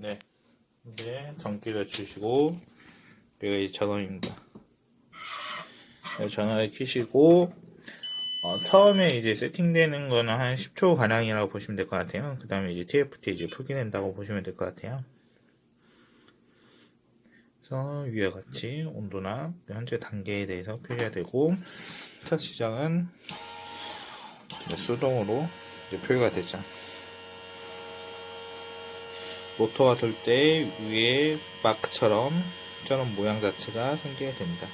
네. 이제 전기를 주시고, 여기가 이제 전원입니다. 네, 전원을 켜시고, 어, 처음에 이제 세팅되는 거는 한 10초 가량이라고 보시면 될 것 같아요. 그 다음에 이제 TFT 이제 풀게 된다고 보시면 될 것 같아요. 그래서 위와 같이 온도나 현재 단계에 대해서 표시가 되고, 첫 시작은 수동으로 이제 표기가 되죠. 모터가 돌때 위에 마크처럼 저런 모양 자체가 생기게 됩니다.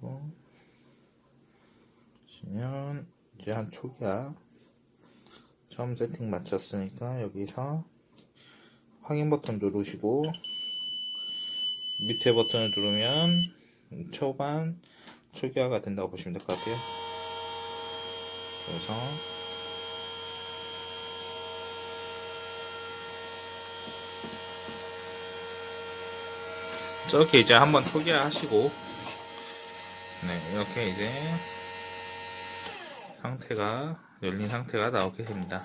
어, 보시면 이제 한 초기화 처음 세팅 마쳤으니까 여기서 확인 버튼 누르시고 밑에 버튼을 누르면 초반 초기화가 된다고 보시면 될 것 같아요. 그래서 저렇게 이제 한번 초기화 하시고 네 이렇게 이제 상태가 열린 상태가 나오게 됩니다.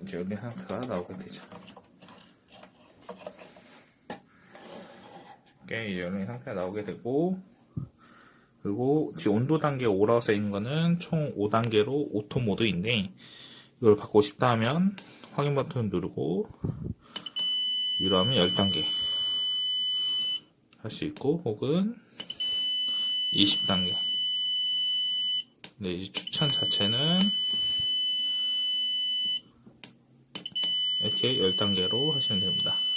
이제 열린 상태가 나오게 되죠. 이렇게 이제 열린 상태가 나오게 되고 그리고 지금 온도 단계 5라고 써있는 거는 총 5단계로 오토 모드인데 이걸 바꾸고 싶다 하면 확인 버튼 누르고 위로 하면 10단계 할 수 있고 혹은 20단계 네, 이제 추천 자체는 이렇게 10단계로 하시면 됩니다.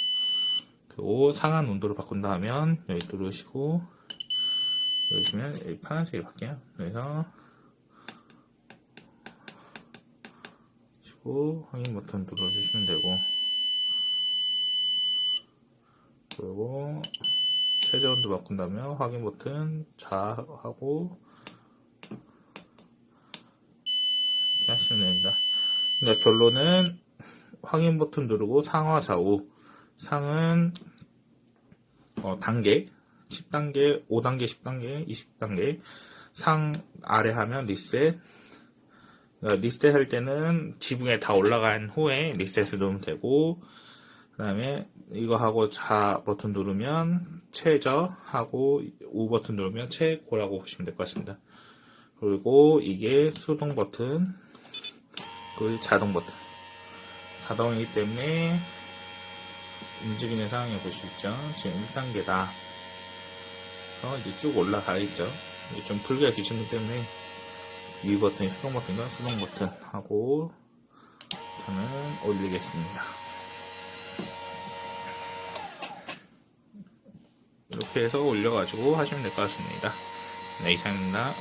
그리고 상한 온도를 바꾼다 하면 여기 누르시고 누르시면 여기 파란색이 바뀌어요. 그래서 그리고 확인 버튼 눌러주시면 되고 그리고 최저 온도 바꾼다면 확인 버튼 좌하고 이렇게 하시면 됩니다. 그러니까 결론은 확인 버튼 누르고 상하 좌우 상은 어, 단계 10단계 5단계 10단계 20단계. 상 아래 하면 리셋. 그러니까 리셋 할 때는 지붕에 다 올라간 후에 리셋을 누르면 되고 그 다음에 이거 하고 좌 버튼 누르면 최저 하고 우 버튼 누르면 최고라고 보시면 될 것 같습니다. 그리고 이게 수동 버튼 그리고 자동 버튼. 자동이기 때문에 움직이는 상황에 볼수 있죠. 지금 1단계다. 그래서 이제 쭉 올라가 있죠. 이게 좀 불교가 기준이기 때문에 위 버튼이 수동 버튼과 수동 버튼 하고 저는 올리겠습니다. 이렇게 해서 올려가지고 하시면 될 것 같습니다. 네, 이상입니다.